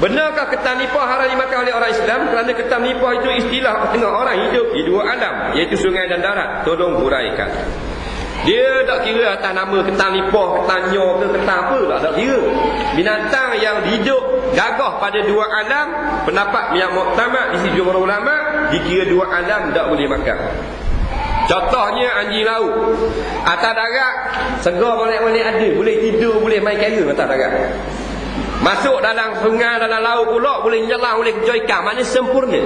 Benarkah ketan nipah haram dimakan oleh orang Islam? Kerana ketan nipah itu istilah tengah orang hidup di dua alam, iaitu sungai dan darat. Tolong huraikan. Dia tak kira atas nama ketan nipah, ketan nyo ke ketan apa tak, tak kira. Binatang yang hidup gagah pada dua alam, pendapat yang muktamad di sisi para ulama, dikira dua alam tak boleh makan. Contohnya anjing laut. Atas darat, segar boleh-boleh ada. Boleh tidur, boleh main kaya atas darat. Masuk dalam sungai, dalam laut pula, boleh nyelang, boleh kejar ikan. Mana sempurna.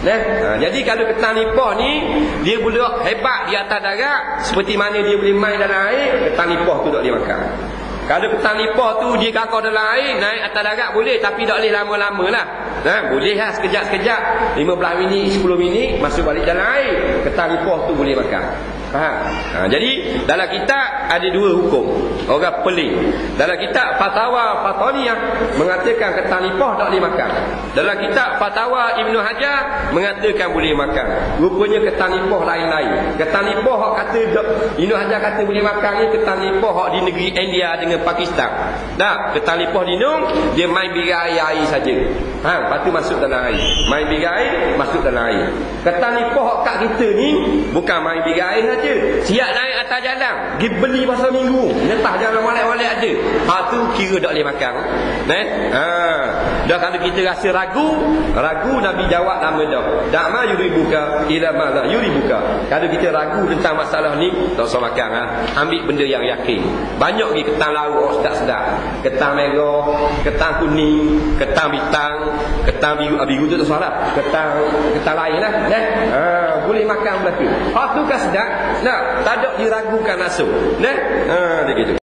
Nah, ha, jadi kalau ketan nipah ni dia boleh hebat di atas darat seperti mana dia boleh main dalam air, ketan nipah tu tak dia makan. Kalau ketan nipah tu dia kakak dalam air, naik atas darat boleh tapi tak boleh lama-lama lah. Ha, boleh lah sekejap-sekejap 15 minit, 10 minit masuk balik dalam air. Ketan nipah tu boleh makan. Faham? Ha, jadi dalam kitab ada dua hukum. Orang pelik. Dalam kitab Fatwa Fataniyah mengatakan ketan nipah tak boleh makan. Dalam kitab Fatwa Ibnu Hajar mengatakan boleh makan. Rupanya ketan nipah lain-lain. Ketan nipah hak kata Ibnu Hajar kata boleh makan ni ketan nipah hak di negeri India dengan Pakistan. Dah, ketan nipah di Nung dia main birai air saja. Ha, lepas tu masuk dalam air. Main birai masuk dalam air. Ketan nipah hak kat kita ni bukan main birai saja. Siap naik atas jalan, pergi beli pasal minggu. Netah jalan walik-walik ada. Ha tu kira tak boleh makan. Eh? Ha. Dah kalau kita rasa ragu, ragu Nabi jawab nama dah. Dak ma yuribuka ila ma la yuribuka. Kalau kita ragu tentang masalah ni, tak usah makan ha. Ambil benda yang yakin. Banyak lagi ketan lauk oh, sedap-sedap. Ketan merah, ketan kuning, ketan bintang, ketan biru, ah, biru tu tak salah. Ketan ketan lain lah. Eh? Ha, boleh makan belah tu. Ha tu kan sedap. Nah, tak ada diragukan nafsu. Nah, ha dia gitu.